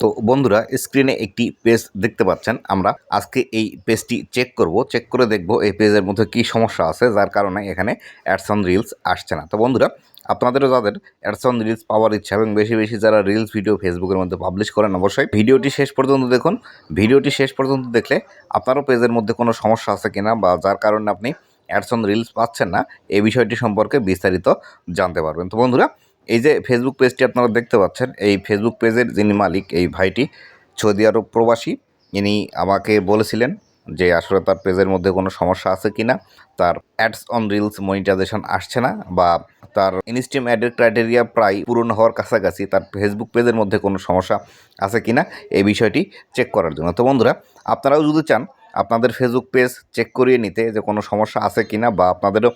তো বন্ধুরা স্ক্রিনে একটি পেজ দেখতে পাচ্ছেন আমরা। আজকে এই পেজটি চেক করব। চেক করে দেখব এই পেজের মধ্যে কি সমস্যা আছে, যার কারণে এখানে অ্যাডস অন রিলস আসছে না। তো বন্ধুরা, আপনাদেরও যাদের অ্যাডস অন রিলস পাওয়ার ইচ্ছা এবং বেশি বেশি যারা রিলস ভিডিও ফেসবুকের মধ্যে পাবলিশ করেন, অবশ্যই ভিডিওটি শেষ পর্যন্ত দেখুন। ভিডিওটি শেষ পর্যন্ত দেখলে আপনারও পেজের মধ্যে কোনো সমস্যা আছে কিনা বা যার কারণে আপনি অ্যাডস অন রিলস পাচ্ছেন না, এই বিষয়টি সম্পর্কে বিস্তারিত জানতে পারবেন। তো বন্ধুরা এই যে ফেসবুক পেজটি আপনারা দেখতে পাচ্ছেন, এই ফেসবুক পেজের যিনি মালিক, এই ভাইটি সৌদি আরব প্রবাসী, ইনি আমাকে বলেছিলেন যে আসলে তার পেজের মধ্যে কোনো সমস্যা আছে কি না তার অ্যাডস অন রিলস মনিটাইজেশন আসছে না, বা তার ইনস্টিম অ্যাডের ক্রাইটেরিয়া প্রায় পূরণ হওয়ার কাছাকাছি তার ফেসবুক পেজের মধ্যে কোনো সমস্যা আছে কি না এই বিষয়টি চেক করার জন্য। তো বন্ধুরা, আপনারাও যদি চান আপনাদের ফেসবুক পেজ চেক করিয়ে নিতে যে কোনো সমস্যা আছে কি না বা আপনাদেরও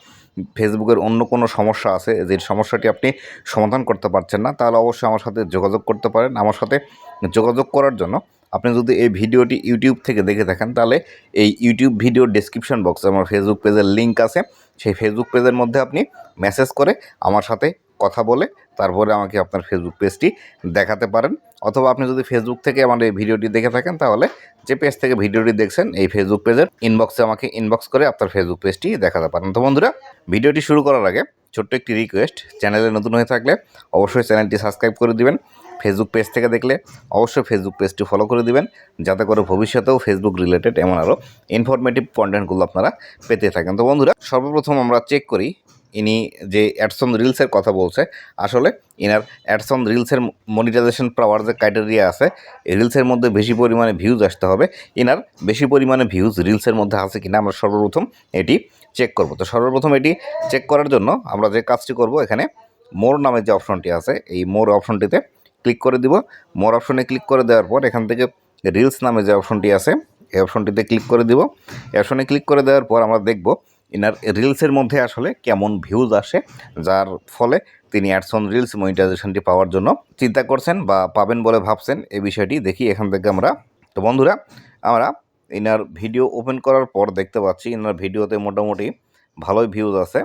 ফেসবুকের অন্য কোনো সমস্যা আছে যে সমস্যাটি আপনি সমাধান করতে পারছেন না, তাহলে অবশ্যই আমার সাথে যোগাযোগ করতে পারেন। আমার সাথে যোগাযোগ করার জন্য আপনি যদি এই ভিডিওটি ইউটিউব থেকে দেখে থাকেন, তাহলে এই ইউটিউব ভিডিও ডেসক্রিপশন বক্সে আমার ফেসবুক পেজের লিঙ্ক আছে। সেই ফেসবুক পেজের মধ্যে আপনি মেসেজ করে আমার সাথে কথা বলে তারপরে আমাকে আপনার ফেসবুক পেজটি দেখাতে পারেন। অথবা আপনি যদি ফেসবুক থেকে আমার এই ভিডিওটি দেখে থাকেন, তাহলে যে পেজ থেকে ভিডিওটি দেখছেন, এই ফেসবুক পেজের ইনবক্সে আমাকে ইনবক্স করে আপনার ফেসবুক পেজটি দেখাতে পারেন। তো বন্ধুরা, ভিডিওটি শুরু করার আগে ছোট্ট একটি রিকোয়েস্ট চ্যানেলে নতুন হয়ে থাকলে অবশ্যই চ্যানেলটি সাবস্ক্রাইব করে দিবেন। ফেসবুক পেজ থেকে দেখলে অবশ্যই ফেসবুক পেজটি ফলো করে দিবেন। যাতে করে ভবিষ্যতেও ফেসবুক রিলেটেড এমন আরও ইনফরমেটিভ কন্টেন্টগুলো আপনারা পেতে থাকেন। তো বন্ধুরা, সর্বপ্রথম আমরা চেক করি ইনি যে অ্যাডসন রিলসের কথা বলছে, আসলে ইনার অ্যাডসন রিলসের মনিটাইজেশন পাওয়ার যে ক্রাইটেরিয়া আছে রিলসের মধ্যে বেশি পরিমাণে ভিউজ আসতে হবে। ইনার বেশি পরিমাণে ভিউজ রিলসের মধ্যে আছে কিনা আমরা সর্বপ্রথম এটি চেক করব। তো সর্বপ্রথম এটি চেক করার জন্য আমরা যে কাজটি করব, এখানে মোর নামে যে অপশনটি আছে, এই মোর অপশনটিতে ক্লিক করে দিব। মোর অপশনে ক্লিক করে দেওয়ার পর এখান থেকে রিলস নামে যে অপশনটি আছে, এই অপশনটিতে ক্লিক করে দিব। অপশনে ক্লিক করে দেওয়ার পর আমরা দেখব ইনার রিলসের মধ্যে আসলে কেমন ভিউজ আসে, যার ফলে তিনি অ্যাডসন রিলস মনিটাইজেশনটি পাওয়ার জন্য চিন্তা করছেন বা পাবেন বলে ভাবছেন এই বিষয়টি দেখি এখান থেকে আমরা। তো বন্ধুরা, আমরা ইনার ভিডিও ওপেন করার পর দেখতে পাচ্ছি ইনার ভিডিওতে মোটামুটি ভালোই ভিউজ আছে।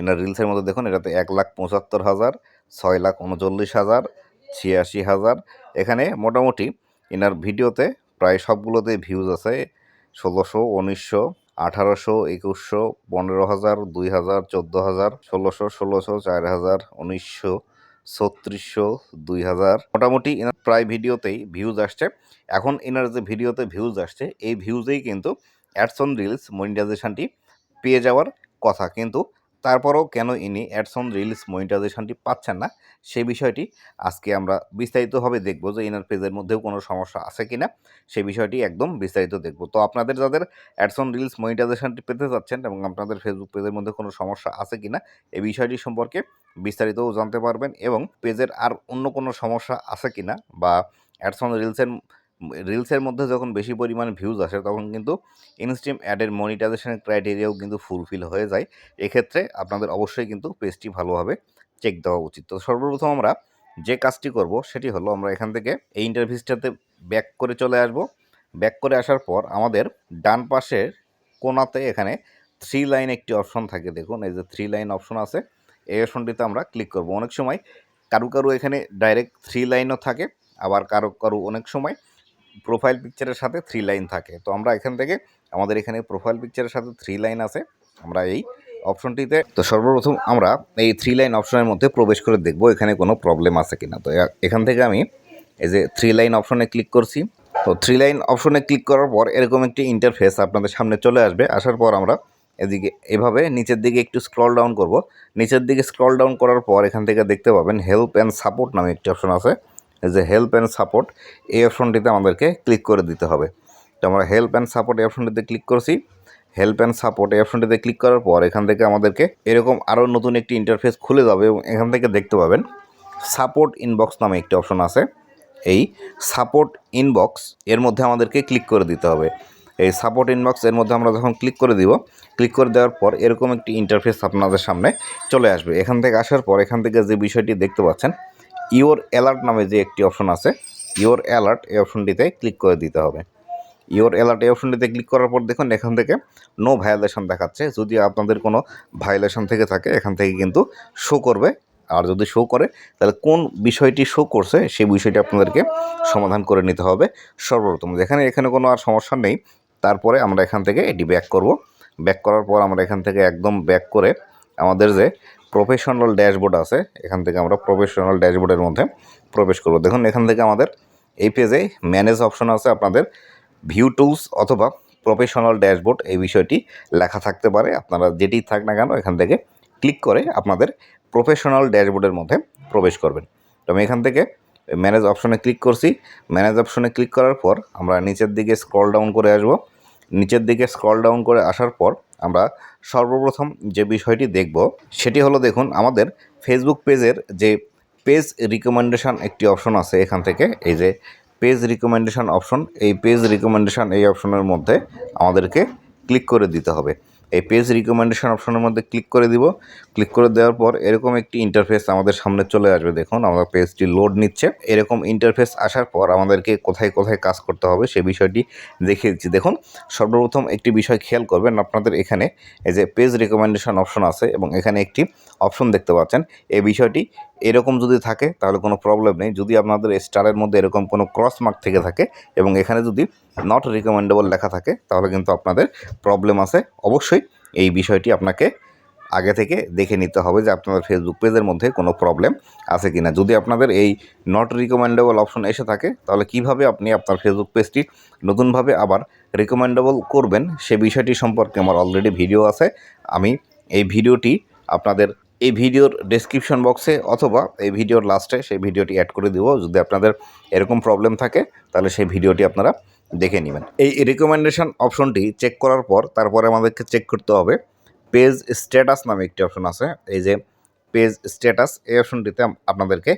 এনার রিলসের মধ্যে দেখুন, এটাতে এক লাখ পঁচাত্তর হাজার, ছয় লাখ উনচল্লিশ হাজার, ছিয়াশি হাজার, এখানে মোটামুটি এনার ভিডিওতে প্রায় সবগুলোতে ভিউজ আছে, ষোলোশো, উনিশশো আঠারোশো, একুশশো, পনেরো হাজার, দুই হাজার, চোদ্দ হাজার, ষোলোশো ষোলোশো, চার হাজার, উনিশশো, ছত্রিশশো, দুই হাজার। মোটামুটি এনার প্রায় ভিডিওতেই ভিউজ আসছে। এখন এনার যে ভিডিওতে ভিউজ আসছে, এই ভিউজেই কিন্তু অ্যাডসন রিলস মনিটাইজেশনটি পেয়ে যাওয়ার কথা। কিন্তু তারপরেও কেন ইনি অ্যাডসন রিলস মনিটাইজেশনটি পাচ্ছেন না? সেই বিষয়টি আজকে আমরা বিস্তারিতভাবে দেখব যে ইনার পেজের মধ্যেও কোনো সমস্যা আছে কি না সেই বিষয়টি একদম বিস্তারিত দেখব। তো আপনাদের যাদের অ্যাডসন রিলস মনিটাইজেশনটি পেতে যাচ্ছেন এবং আপনাদের ফেসবুক পেজের মধ্যে কোনো সমস্যা আছে কি না এই বিষয়টি সম্পর্কে বিস্তারিতও জানতে পারবেন এবং পেজের আর অন্য কোনো সমস্যা আছে কি না বা অ্যাডসন রিলসের রিলসের মধ্যে যখন বেশি পরিমাণে ভিউজ আসে, তখন কিন্তু ইনস্ট্রিম অ্যাডের মনিটাইজেশনের ক্রাইটেরিয়াও কিন্তু ফুলফিল হয়ে যায়। এক্ষেত্রে আপনাদের অবশ্যই কিন্তু পেজটি ভালোভাবে চেক দেওয়া উচিত। তো সর্বপ্রথম আমরা যে কাজটি করব, সেটি হলো আমরা এখান থেকে এই ইন্টারভিউসটাতে ব্যাক করে চলে আসব। ব্যাক করে আসার পর আমাদের ডান পাশের কোনাতে এখানে থ্রি লাইন একটি অপশন থাকে। দেখুন, এই যে থ্রি লাইন অপশন আছে, এই অপশনটিতে আমরা ক্লিক করব। অনেক সময় কারু কারু এখানে ডাইরেক্ট থ্রি লাইনও থাকে, আবার কারও কারও অনেক সময় প্রোফাইল পিকচারের সাথে থ্রি লাইন থাকে। তো আমরা এখান থেকে, আমাদের এখানে প্রোফাইল পিকচারের সাথে থ্রি লাইন আছে। আমরা এই অপশনটিতে তো সর্বপ্রথম আমরা এই থ্রি লাইন অপশনের মধ্যে প্রবেশ করে দেখব এখানে কোনো প্রবলেম আছে কিনা। তো এখান থেকে আমি এই যে থ্রি লাইন অপশনে ক্লিক করছি। তো থ্রি লাইন অপশনে ক্লিক করার পর এরকম একটি ইন্টারফেস আপনাদের সামনে চলে আসবে। আসার পর আমরা এদিকে, এভাবে নিচের দিকে একটু স্ক্রল ডাউন করব। নিচের দিকে স্ক্রল ডাউন করার পর এখান থেকে দেখতে পাবেন হেল্প অ্যান্ড সাপোর্ট নামে একটি অপশন আছে। যে হেল্প অ্যান্ড সাপোর্ট এই অপশনটিতে আমাদেরকে ক্লিক করে দিতে হবে। তো আমরা হেল্প অ্যান্ড সাপোর্ট এই অপশনটিতে ক্লিক করছি। হেল্প অ্যান্ড সাপোর্ট এই অপশনটিতে ক্লিক করার পর এখান থেকে আমাদেরকে এরকম আরও নতুন একটি ইন্টারফেস খুলে যাবে এবং এখান থেকে দেখতে পাবেন সাপোর্ট ইনবক্স নামে একটি অপশন আছে। এই সাপোর্ট ইনবক্স এর মধ্যে আমাদেরকে ক্লিক করে দিতে হবে। এই সাপোর্ট ইনবক্স এর মধ্যে আমরা যখন ক্লিক করে দিব ক্লিক করে দেওয়ার পর এরকম একটি ইন্টারফেস আপনাদের সামনে চলে আসবে। এখান থেকে আসার পর এখান থেকে যে বিষয়টি দেখতে পাচ্ছেন ইওর অ্যালার্ট নামে যে একটি অপশন আছে, ইওর অ্যালার্ট এই অপশনটিতে ক্লিক করে দিতে হবে। ইওর অ্যালার্ট এই অপশনটিতে ক্লিক করার পর দেখুন, এখান থেকে নো ভায়োলেশন দেখাচ্ছে। যদি আপনাদের কোনো ভায়োলেশন থেকে থাকে, এখান থেকে কিন্তু শো করবে। আর যদি শো করে, তাহলে কোন বিষয়টি শো করছে, সেই বিষয়টি আপনাদেরকে সমাধান করে নিতে হবে। সর্বপ্রথম, যেখানে এখানে কোনো আর সমস্যা নেই, তারপরে আমরা এখান থেকে এটি ব্যাক করব। ব্যাক করার পর আমরা এখান থেকে একদম ব্যাক করে আমাদের যে প্রফেশনাল ড্যাশবোর্ড আছে। এখান থেকে আমরা প্রফেশনাল ড্যাশবোর্ডের মধ্যে প্রবেশ করব। দেখুন, এখান থেকে আমাদের এই পেজে ম্যানেজ অপশন আছে আপনাদের। ভিউ টুলস অথবা প্রফেশনাল ড্যাশবোর্ড এই বিষয়টি লেখা থাকতে পারে। আপনারা যেটি থাক না কেন এখান থেকে ক্লিক করে আপনাদের প্রফেশনাল ড্যাশবোর্ডের মধ্যে প্রবেশ করবেন। তো আমি এখান থেকে ম্যানেজ অপশনে ক্লিক করছি। ম্যানেজ অপশনে ক্লিক করার পর আমরা নিচের দিকে স্ক্রল ডাউন করে আসব। নিচের দিকে স্ক্রল ডাউন করে আসার পর আমরা সর্বপ্রথম যে বিষয়টি দেখব, সেটি হলো দেখুন আমাদের ফেসবুক পেজের যে পেজ রিকমেন্ডেশান একটি অপশন আছে এখান থেকে, এই যে পেজ রিকমেন্ডেশান অপশন এই পেজ রিকমেন্ডেশান এই অপশনের মধ্যে আমাদেরকে ক্লিক করে দিতে হবে। এই পেজ রিকমেন্ডেশন অপশনের মধ্যে ক্লিক করে দিব। ক্লিক করে দেওয়ার পর এরকম একটি ইন্টারফেস আমাদের সামনে চলে আসবে। দেখুন আমাদের পেজটি লোড নিচ্ছে। এরকম ইন্টারফেস আসার পর আমাদেরকে কোথায় কোথায় কাজ করতে হবে সে বিষয়টি দেখে দিচ্ছি দেখুন, সর্বপ্রথম একটি বিষয় খেয়াল করবেন আপনাদের এখানে, এই যে পেজ রিকমেন্ডেশন অপশন আছে এবং এখানে একটি অপশন দেখতে পাচ্ছেন। এই বিষয়টি এরকম যদি থাকে, তাহলে কোনো প্রবলেম নেই। যদি আপনাদের স্টারের মধ্যে এরকম কোনো ক্রস মার্ক থেকে থাকে এবং এখানে যদি নট রিকমেন্ডেবল লেখা থাকে, তাহলে কিন্তু আপনাদের প্রবলেম আছে। অবশ্যই এই বিষয়টি আপনাকে আগে থেকে দেখে নিতে হবে যে আপনাদের ফেসবুক পেজের মধ্যে কোনো প্রবলেম আছে কি না যদি আপনাদের এই নট রিকমেন্ডেবল অপশন এসে থাকে, তাহলে কীভাবে আপনি আপনার ফেসবুক পেজটি নতুনভাবে আবার রিকমেন্ডেবল করবেন, সে বিষয়টি সম্পর্কে আমার অলরেডি ভিডিও আছে। আমি এই ভিডিওটি আপনাদের এই ভিডিওর ডেসক্রিপশন বক্সে অথবা এই ভিডিওর লাস্টে সেই ভিডিওটি অ্যাড করে দিব। যদি আপনাদের এরকম প্রবলেম থাকে, তাহলে সেই ভিডিওটি আপনারা দেখে নেবেন। এই রিকমেন্ডেশন অপশনটি চেক করার পর, তারপরে আমাদেরকে চেক করতে হবে পেজ স্ট্যাটাস নামে একটি অপশন আছে। এই যে পেজ স্ট্যাটাস এই অপশনটিতে আপনাদেরকে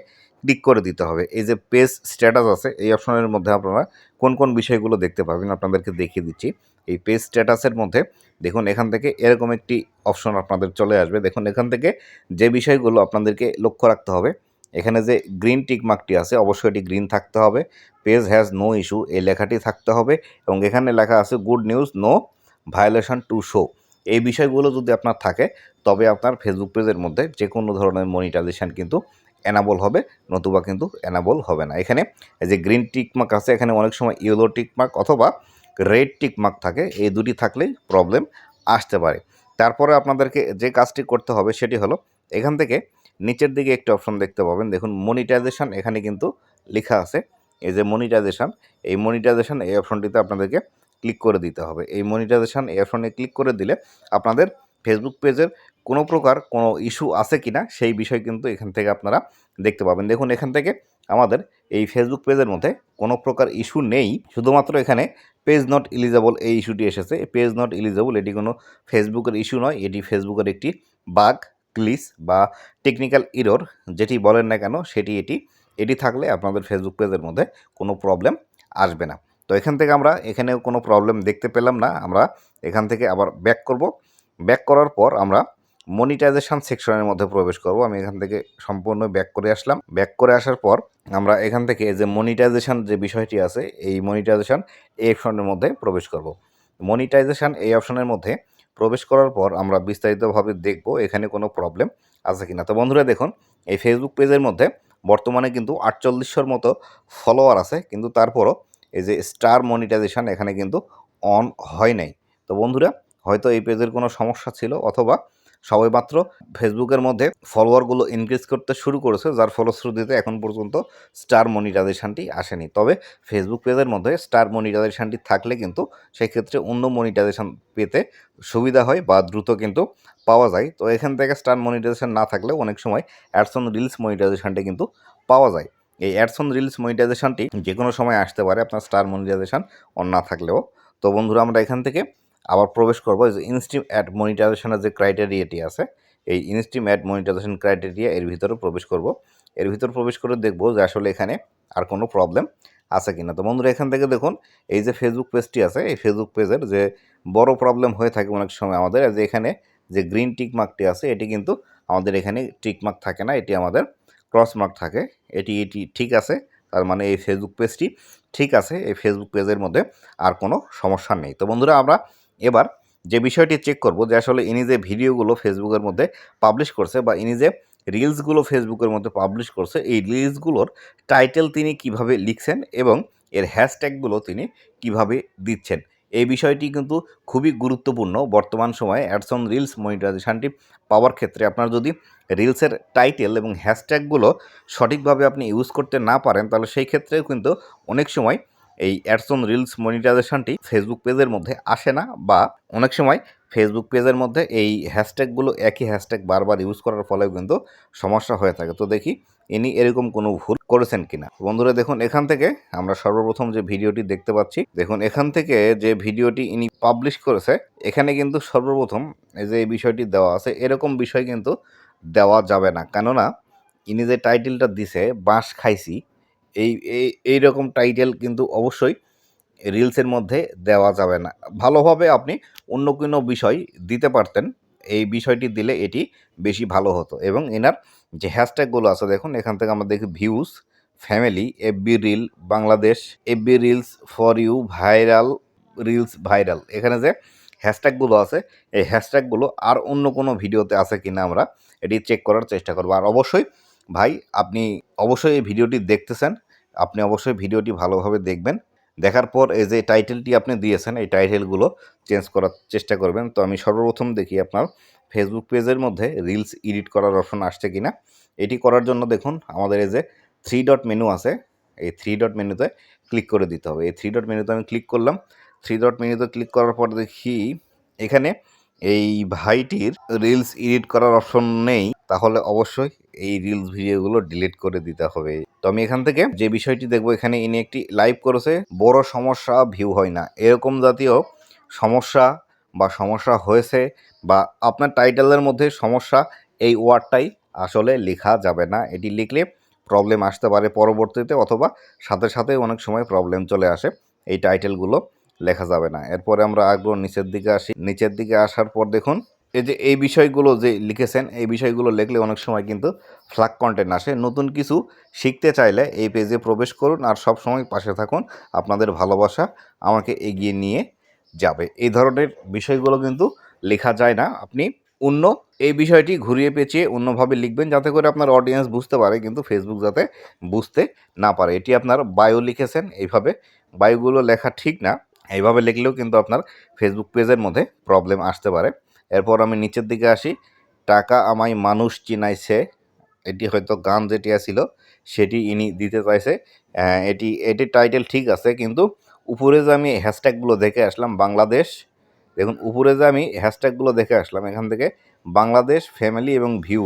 ক্লিক করে দিতে হবে। এই যে পেজ স্ট্যাটাস আছে, এই অপশনের মধ্যে আপনারা কোন কোন বিষয়গুলো দেখতে পাবেন, আপনাদেরকে দেখিয়ে দিচ্ছি। এই পেজ স্ট্যাটাসের মধ্যে দেখুন, এখান থেকে এরকম একটি অপশন আপনাদের চলে আসবে। দেখুন, এখান থেকে যে বিষয়গুলো আপনাদেরকে লক্ষ্য রাখতে হবে, এখানে যে গ্রিন টিক মার্কটি আছে, অবশ্যই এটি গ্রিন থাকতে হবে। পেজ হ্যাজ নো ইস্যু এই লেখাটি থাকতে হবে এবং এখানে লেখা আছে good news no violation to show এই বিষয়গুলো যদি আপনার থাকে, তবে আপনার ফেসবুক পেজের মধ্যে যে কোনো ধরনের মনিটাইজেশন কিন্তু এনাবল হবে, নতুবা কিন্তু এনাবল হবে না। এখানে যে গ্রিন টিক মার্ক আছে, এখানে অনেক সময় ইয়েলো টিক মার্ক অথবা রেড টিক মার্ক থাকে, এই দুটি থাকলেই প্রবলেম আসতে পারে। তারপরে আপনাদেরকে যে কাজটি করতে হবে সেটি হলো, এখান থেকে নিচের দিকে একটি অপশন দেখতে পাবেন। দেখুন মনিটাইজেশন এখানে কিন্তু লেখা আছে। এই যে মনিটাইজেশন এই মনিটাইজেশন এই অপশনটিতে আপনাদেরকে ক্লিক করে দিতে হবে। এই মনিটাইজেশন এই অপশনে ক্লিক করে দিলে আপনাদের ফেসবুক পেজের কোনো প্রকার কোনো ইস্যু আছে কি না সেই বিষয় কিন্তু এখান থেকে আপনারা দেখতে পাবেন। দেখুন, এখান থেকে আমাদের এই ফেসবুক পেজের মধ্যে কোনো প্রকার ইস্যু নেই। শুধুমাত্র এখানে পেজ নট ইলিজেবল এই ইস্যুটি এসেছে। পেজ নট ইলিজেবল এটি কোনো ফেসবুকের ইস্যু নয়। এটি ফেসবুকের একটি বাগ ক্লিস বা টেকনিক্যাল ইরোর যেটি বলেন না কেন সেটি এটি এটি থাকলে আপনাদের ফেসবুক পেজের মধ্যে কোনো প্রবলেম আসবে না। তো এখান থেকে আমরা এখানেও কোনো প্রবলেম দেখতে পেলাম না। আমরা এখান থেকে আবার ব্যাক করব। ব্যাক করার পর আমরা মনিটাইজেশন সেকশনের মধ্যে প্রবেশ করব। আমি এখান থেকে সম্পূর্ণ ব্যাক করে আসলাম। ব্যাক করে আসার পর আমরা এখান থেকে যে মনিটাইজেশন যে বিষয়টি আছে, এই মনিটাইজেশন এই অপশনের মধ্যে প্রবেশ করব। মনিটাইজেশন এই অপশনের মধ্যে প্রবেশ করার পর আমরা বিস্তারিতভাবে দেখব এখানে কোনো প্রবলেম আছে কিনা। তো বন্ধুরা দেখুন, এই ফেসবুক পেজের মধ্যে বর্তমানে কিন্তু আটচল্লিশশোর মতো ফলোয়ার আছে, কিন্তু তারপরও এই যে স্টার মনিটাইজেশন এখানে কিন্তু অন হয় নাই। তো বন্ধুরা, হয়তো এই পেজের কোনো সমস্যা ছিল অথবা সবেমাত্র ফেসবুকের মধ্যে ফলোয়ারগুলো ইনক্রিজ করতে শুরু করেছে, যার ফলশ্রুতিতে এখন পর্যন্ত স্টার মনিটাইজেশনটি আসেনি। তবে ফেসবুক পেজের মধ্যে স্টার মনিটাইজেশনটি থাকলে কিন্তু সেক্ষেত্রে অন্য মনিটাইজেশন পেতে সুবিধা হয় বা দ্রুত কিন্তু পাওয়া যায়। তো এখান থেকে স্টার মনিটাইজেশন না থাকলেও অনেক সময় অ্যাডসন রিলস মনিটাইজেশনটি কিন্তু পাওয়া যায়। এই অ্যাডসন রিলস মনিটাইজেশনটি যে কোনো সময় আসতে পারে, আপনার স্টার মনিটাইজেশন অন না থাকলেও। তো বন্ধুরা, আমরা এখান থেকে আবার প্রবেশ করব ইনস্টিম অ্যাড মনিটাইজেশনের যে ক্রাইটেরিয়াটি আছে, এই ইনস্টিম অ্যাড মনিটাইজেশন ক্রাইটেরিয়া এর ভিতরে প্রবেশ করব। এর ভিতর প্রবেশ করে দেখব যে আসলে এখানে আর কোনো প্রবলেম আছে কিনা। তো বন্ধুরা, এখান থেকে দেখুন, এই যে ফেসবুক পেজটি আছে, এই ফেসবুক পেজের যে বড় প্রবলেম হয়ে থাকে অনেক সময় আমাদের যে এখানে যে গ্রিন টিক মার্কটি আছে, এটি কিন্তু আমাদের এখানে টিক মার্ক থাকে না, এটি আমাদের ক্রস মার্ক থাকে। এটি এটি ঠিক আছে, তার মানে এই ফেসবুক পেজটি ঠিক আছে, এই ফেসবুক পেজের মধ্যে আর কোনো সমস্যা নেই। তো বন্ধুরা, আমরা এবার যে বিষয়টি চেক করব যে আসলে ইনি যে ভিডিওগুলো ফেসবুকের মধ্যে পাবলিশ করছে বা ইনি যে রিলসগুলো ফেসবুকের মধ্যে পাবলিশ করছে, এই রিলসগুলোর টাইটেল তিনি কীভাবে লিখছেন এবং এর হ্যাশট্যাগুলো তিনি কীভাবে দিচ্ছেন, এই বিষয়টি কিন্তু খুবই গুরুত্বপূর্ণ। বর্তমান সময়ে অ্যাডসন রিলস মনিটাইজেশনটি পাওয়ার ক্ষেত্রে আপনার যদি রিলসের টাইটেল এবং হ্যাশট্যাগুলো সঠিকভাবে আপনি ইউজ করতে না পারেন, তাহলে সেই ক্ষেত্রেও কিন্তু অনেক সময় এই অ্যাডসন রিলস মনিটাইজেশনটি ফেসবুক পেজের মধ্যে আসে না বা অনেক সময় ফেসবুক পেজের মধ্যে এই হ্যাশট্যাগুলো একই হ্যাশট্যাগ বারবার ইউজ করার ফলেও কিন্তু সমস্যা হয়ে থাকে। তো দেখি ইনি এরকম কোনো ভুল করেছেন কিনা? বন্ধুরা, দেখুন, এখান থেকে আমরা সর্বপ্রথম যে ভিডিওটি দেখতে পাচ্ছি, দেখুন, এখান থেকে যে ভিডিওটি ইনি পাবলিশ করেছে, এখানে কিন্তু সর্বপ্রথম এই যে বিষয়টি দেওয়া আছে, এরকম বিষয় কিন্তু দেওয়া যাবে না। কেননা, ইনি যে টাইটেলটা দিছে, বাঁশ খাইছি এই এই রকম টাইটেল কিন্তু অবশ্যই রিলসের মধ্যে দেওয়া যাবে না। ভালোভাবে আপনি অন্য কোনো বিষয় দিতে পারতেন, এই বিষয়টি দিলে এটি বেশি ভালো হতো এবং এনার যে হ্যাশট্যাগুলো আছে, দেখুন এখান থেকে আমরা দেখি views family FB reel Bangladesh FB reels for you viral reels viral এখানে যে হ্যাশট্যাগুলো আছে, এই হ্যাশট্যাগুলো আর অন্য কোনো ভিডিওতে আছে কিনা আমরা এটি চেক করার চেষ্টা করব। আর অবশ্যই ভাই, আপনি অবশ্যই এই ভিডিওটি দেখতেছেন। আপনি অবশ্যই ভিডিওটি ভালোভাবে দেখবেন। দেখার পর এই যে টাইটেলটি আপনি দিয়েছেন, এই টাইটেলগুলো চেঞ্জ করার চেষ্টা করবেন। তো আমি সর্বপ্রথম দেখি আপনার ফেসবুক পেজের মধ্যে রিলস এডিট করার অপশন আসছে কিনা। এটি করার জন্য দেখুন, আমাদের এই যে থ্রি ডট মেনু আছে। এই থ্রি ডট মেনুতে ক্লিক করে দিতে হবে। এই থ্রি ডট মেনুতে আমি ক্লিক করলাম। থ্রি ডট মেনুতে ক্লিক করার পর দেখি, এখানে এই ভাইটির রিলস এডিট করার অপশন নেই। তাহলে অবশ্যই এই রিলস ভিডিওগুলো ডিলিট করে দিতে হবে। তো আমি এখান থেকে যে বিষয়টি দেখব, এখানে ইনি একটি লাইভ করেছে, বড় সমস্যা ভিউ হয় না। এরকম জাতীয় সমস্যা বা সমস্যা হয়েছে বা আপনার টাইটেলের মধ্যে সমস্যা এই ওয়ার্ডটাই আসলে লেখা যাবে না। এটি লিখলে প্রবলেম আসতে পারে পরবর্তীতে অথবা সাথে সাথে অনেক সময় প্রবলেম চলে আসে, এই টাইটেলগুলো লেখা যাবে না। এরপরে আমরা আগ্রহ নিচের দিকে আসি। নিচের দিকে আসার পর দেখুন এই যে, এই বিষয়গুলো যে লিখেছেন, এই বিষয়গুলো লিখলে অনেক সময় কিন্তু ফ্লাগ কন্টেন্ট আসে। নতুন কিছু শিখতে চাইলে এই পেজে প্রবেশ করুন আর সব সময় পাশে থাকুন। আপনাদের ভালোবাসা আমাকে এগিয়ে নিয়ে যাবে। এই ধরনের বিষয়গুলো কিন্তু লেখা যায় না। আপনি অন্য এই বিষয়টি ঘুরিয়ে পেঁচিয়ে অন্যভাবে লিখবেন যাতে করে আপনার অডিয়েন্স বুঝতে পারে, কিন্তু ফেসবুক যাতে বুঝতে না পারে। এটি আপনার বায়ো লিখেছেন, এইভাবে বায়োগুলো লেখা ঠিক না। এইভাবে লিখলেও কিন্তু আপনার ফেসবুক পেজের মধ্যে প্রবলেম আসতে পারে। এরপর আমি নিচের দিকে আসি। টাকা আমায় মানুষ চিনাইছে। এটি হয়তো গান যেটি ছিল সেটি ইনি দিতে চাইছে। এটি এটি টাইটেল ঠিক আছে, কিন্তু উপরে যে আমি হ্যাশট্যাগুলো দেখে আসলাম, বাংলাদেশ, দেখুন, উপরে যে আমি হ্যাশট্যাগুলো দেখে আসলাম, এখান থেকে বাংলাদেশ ফ্যামিলি এবং ভিউ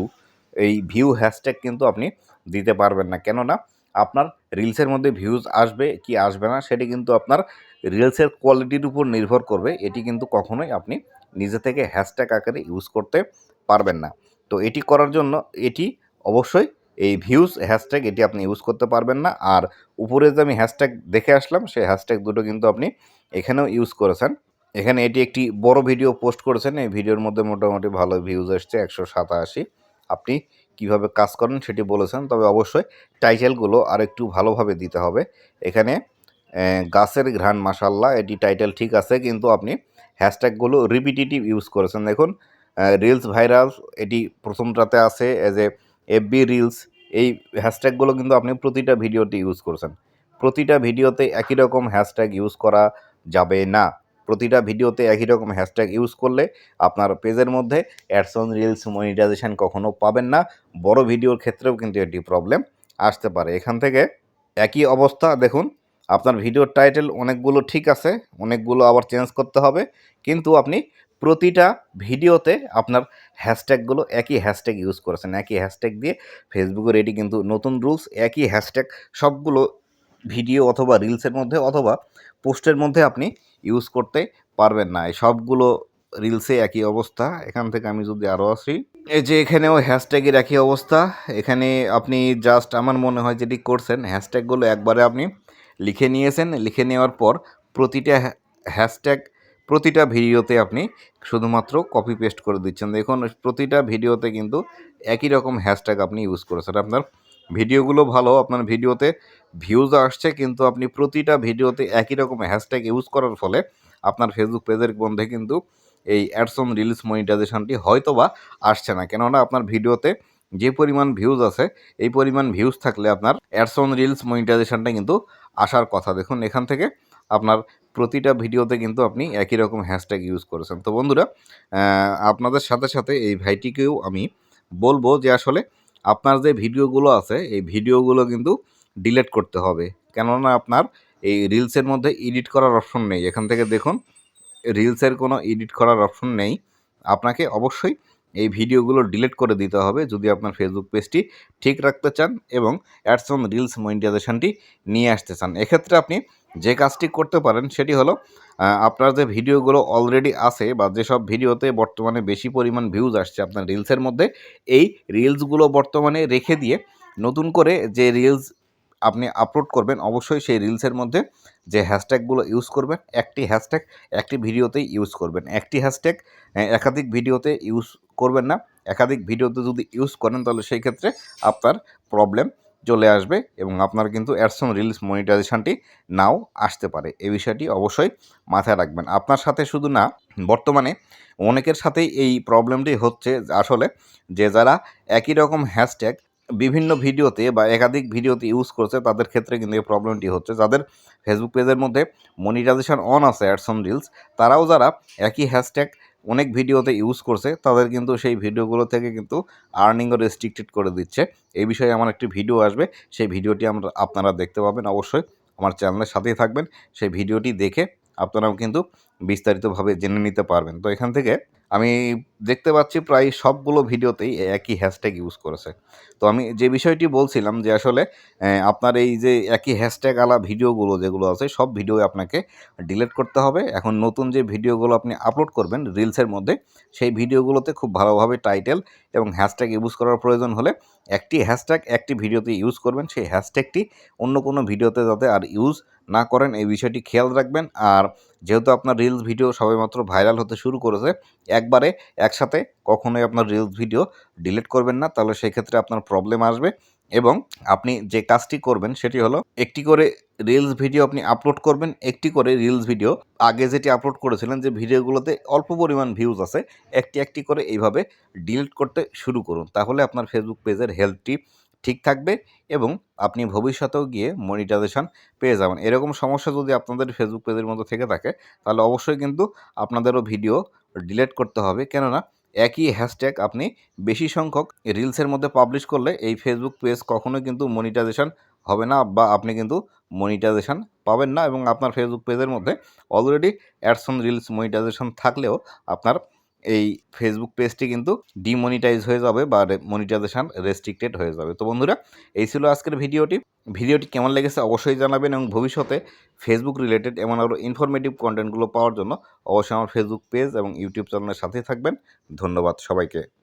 এই ভিউ হ্যাশট্যাগ কিন্তু আপনি দিতে পারবেন না। কেননা, আপনার রিলসের মধ্যে ভিউজ আসবে কি আসবে না, সেটি কিন্তু আপনার রিলসের কোয়ালিটির উপর নির্ভর করবে। এটি কিন্তু কখনোই আপনি নিজে থেকে হ্যাশট্যাগ আকারে ইউজ করতে পারবেন না। তো এটি করার জন্য এটি অবশ্যই এই ভিউজ হ্যাশট্যাগ এটি আপনি ইউজ করতে পারবেন না। আর উপরে যে আমি হ্যাশট্যাগ দেখে আসলাম, সেই হ্যাশট্যাগ দুটো কিন্তু আপনি এখানেও ইউজ করেছেন। এখানে এটি একটি বড় ভিডিও পোস্ট করেছেন। এই ভিডিওর মধ্যে মোটামুটি ভালো ভিউজ এসছে, একশো সাতাশি। আপনি কীভাবে কাজ করেন সেটি বলেছেন, তবে অবশ্যই টাইটেলগুলো আর একটু ভালোভাবে দিতে হবে। এখানে গাছের ঘ্রাণ মাসাল্লাহ এটি টাইটেল ঠিক আছে, কিন্তু আপনি হ্যাশট্যাগুলো রিপিটিটিভ ইউজ করেছেন। দেখুন রিলস ভাইরাল এটি প্রথমটাতে আছে এজ এ এফবি রিলস এই হ্যাশট্যাগুলো কিন্তু আপনি প্রতিটা ভিডিওতে ইউজ করেছেন। প্রতিটা ভিডিওতে একই রকম হ্যাশট্যাগ ইউজ করা যাবে না। প্রতিটা ভিডিওতে একই রকম হ্যাশট্যাগ ইউজ করলে আপনার পেজের মধ্যে অ্যাডসন রিলস মনিটাইজেশন কখনো পাবেন না। বড় ভিডিওর ক্ষেত্রেও কিন্তু এটি প্রবলেম আসতে পারে। এখান থেকে একই অবস্থা, দেখুন আপনার ভিডিওর টাইটেল অনেকগুলো ঠিক আছে, অনেকগুলো আবার চেঞ্জ করতে হবে, কিন্তু আপনি প্রতিটা ভিডিওতে আপনার হ্যাশট্যাগুলো একই হ্যাশট্যাগ ইউজ করেছেন, একই হ্যাশট্যাগ দিয়ে ফেসবুকের এটি কিন্তু নতুন রুলস একই হ্যাশট্যাগ সবগুলো ভিডিও অথবা রিলসের মধ্যে অথবা পোস্টের মধ্যে আপনি ইউজ করতে পারবেন না। সবগুলো রিলসে একই অবস্থা। এখান থেকে আমি যদি আরও আসি, এই যে এখানেও হ্যাশট্যাগের একই অবস্থা। এখানে আপনি জাস্ট আমার মনে হয় যেটি করছেন হ্যাশট্যাগুলো একবারে আপনি লিখে নিয়েছেন। লিখে নেওয়ার পর প্রতিটা হ্যাশট্যাগ প্রতিটা ভিডিওতে আপনি শুধুমাত্র কপি পেস্ট করে দিচ্ছেন। দেখুন, প্রতিটা ভিডিওতে কিন্তু একই রকম হ্যাশট্যাগ আপনি ইউজ করেছেন। আপনার ভিডিওগুলো ভালো, আপনার ভিডিওতে ভিউজ আসছে, কিন্তু আপনি প্রতিটা ভিডিওতে একই রকম হ্যাশট্যাগ ইউজ করার ফলে আপনার ফেসবুক পেজের মধ্যে কিন্তু এই অ্যাডসন রিলস মনিটাইজেশনটি হয়তো বা আসছে না। কেননা আপনার ভিডিওতে যে পরিমাণ ভিউজ আছে, এই পরিমাণ ভিউজ থাকলে আপনার অ্যাডস অন রিলস মনিটাইজেশনটা কিন্তু আসার কথা। দেখুন, এখান থেকে আপনার প্রতিটা ভিডিওতে কিন্তু আপনি একই রকম হ্যাশট্যাগ ইউজ করেছেন। তো বন্ধুরা আপনাদের সাথে সাথে এই ভাইটিকেও আমি বলব যে আসলে আপনার যে ভিডিওগুলো আছে, এই ভিডিওগুলো কিন্তু ডিলিট করতে হবে। কেননা আপনার এই রিলসের মধ্যে এডিট করার অপশন নেই। এখান থেকে দেখুন রিলসের কোনো এডিট করার অপশন নেই। আপনাকে অবশ্যই এই ভিডিওগুলো ডিলিট করে দিতে হবে যদি আপনার ফেসবুক পেজটি ঠিক রাখতে চান এবং অ্যাডস অন রিলস মনিটাইজেশনটি নিয়ে আসতে চান। এক্ষেত্রে আপনি যে কাজটি করতে পারেন সেটি হলো আপনার যে ভিডিওগুলো অলরেডি আছে বা যেসব ভিডিওতে বর্তমানে বেশি পরিমাণ ভিউজ আসছে আপনার রিলসের মধ্যে, এই রিলসগুলো বর্তমানে রেখে দিয়ে নতুন করে যে রিলস আপনি আপলোড করবেন, অবশ্যই সেই রিলসের মধ্যে যে হ্যাশট্যাগুলো ইউজ করবেন, একটি হ্যাশট্যাগ একটি ভিডিওতেই ইউজ করবেন। একটি হ্যাশট্যাগ একাধিক ভিডিওতে ইউজ করবেন না। একাধিক ভিডিওতে যদি ইউজ করেন, তাহলে সেই ক্ষেত্রে আপনার প্রবলেম চলে আসবে এবং আপনার কিন্তু অ্যাডসন রিলস মনিটাইজেশনটি নাও আসতে পারে। এই বিষয়টি অবশ্যই মাথায় রাখবেন। আপনার সাথে শুধু না, বর্তমানে অনেকের সাথেই এই প্রবলেমটি হচ্ছে। আসলে যে যারা একই রকম হ্যাশট্যাগ বিভিন্ন ভিডিওতে বা একাধিক ভিডিওতে ইউজ করছে, তাদের ক্ষেত্রে কিন্তু এই প্রবলেমটি হচ্ছে। যাদের ফেসবুক পেজের মধ্যে মনিটাইজেশন অন আছে অ্যাডসন রিলস তারাও যারা একই হ্যাশট্যাগ অনেক ভিডিওতে ইউজ করছে, তাদের কিন্তু সেই ভিডিওগুলো থেকে কিন্তু আর্নিংও রেস্ট্রিক্টেড করে দিচ্ছে। এই বিষয়ে আমার একটি ভিডিও আসবে, সেই ভিডিওটি আমরা আপনারা দেখতে পাবেন অবশ্যই। আমার চ্যানেলের সাথেই থাকবেন, সেই ভিডিওটি দেখে আপনারাও কিন্তু বিস্তারিতভাবে জেনে নিতে পারবেন। তো এখান থেকে আমি দেখতে পাচ্ছি প্রায় সবগুলো ভিডিওতেই একই হ্যাশট্যাগ ইউজ করেছে। তো আমি যে বিষয়টি বলছিলাম যে আসলে আপনার এই যে একই হ্যাশট্যাগ আলা ভিডিওগুলো যেগুলো আছে, সব ভিডিও আপনাকে ডিলিট করতে হবে। এখন নতুন যে ভিডিওগুলো আপনি আপলোড করবেন রিলসের মধ্যে, সেই ভিডিওগুলোতে খুব ভালোভাবে টাইটেল এবং হ্যাশট্যাগ ইউজ করার প্রয়োজন হলে একটি হ্যাশট্যাগ একটি ভিডিওতে ইউজ করবেন, সেই হ্যাশট্যাগটি অন্য কোনো ভিডিওতে যাতে আর ইউজ না করেন, এই বিষয়টি খেয়াল রাখবেন। আর যেহেতু আপনার রিলস ভিডিও সবেমাত্র ভাইরাল হতে শুরু করেছে, একবারে একসাথে কখনোই আপনার রিলস ভিডিও ডিলিট করবেন না। তাহলে সেক্ষেত্রে আপনার প্রবলেম আসবে। এবং আপনি যে কাজটি করবেন সেটি হলো একটি করে রিলস ভিডিও আপনি আপলোড করবেন, একটি করে রিলস ভিডিও আগে যেটি আপলোড করেছিলেন যে ভিডিওগুলোতে অল্প পরিমাণ ভিউজ আছে, একটি একটি করে এইভাবে ডিলিট করতে শুরু করুন। তাহলে আপনার ফেসবুক পেজের হেলথটি ঠিক থাকবে এবং আপনি ভবিষ্যতেও গিয়ে মনিটাইজেশন পেয়ে যাবেন। এরকম সমস্যা যদি আপনাদের ফেসবুক পেজের মধ্যে থেকে থাকে, তাহলে অবশ্যই কিন্তু আপনাদেরও ভিডিও ডিলিট করতে হবে। কেননা, একই হ্যাশট্যাগ আপনি বেশি সংখ্যক রিলসের মধ্যে পাবলিশ করলে এই ফেসবুক পেজ কখনোই কিন্তু মনিটাইজেশন হবে না বা আপনি কিন্তু মনিটাইজেশন পাবেন না এবং আপনার ফেসবুক পেজের মধ্যে অলরেডি অ্যাডসন রিলস মনিটাইজেশন থাকলেও আপনার এই ফেসবুক পেজটি কিন্তু ডিমনিটাইজ হয়ে যাবে বা মনিটাইজেশান রেস্ট্রিক্টেড হয়ে যাবে। তো বন্ধুরা, এই ছিল আজকের ভিডিওটি। ভিডিওটি কেমন লেগেছে অবশ্যই জানাবেন এবং ভবিষ্যতে ফেসবুক রিলেটেড এমন আরও ইনফরমেটিভ কন্টেন্টগুলো পাওয়ার জন্য অবশ্যই আমার ফেসবুক পেজ এবং ইউটিউব চ্যানেলের সাথেই থাকবেন। ধন্যবাদ সবাইকে।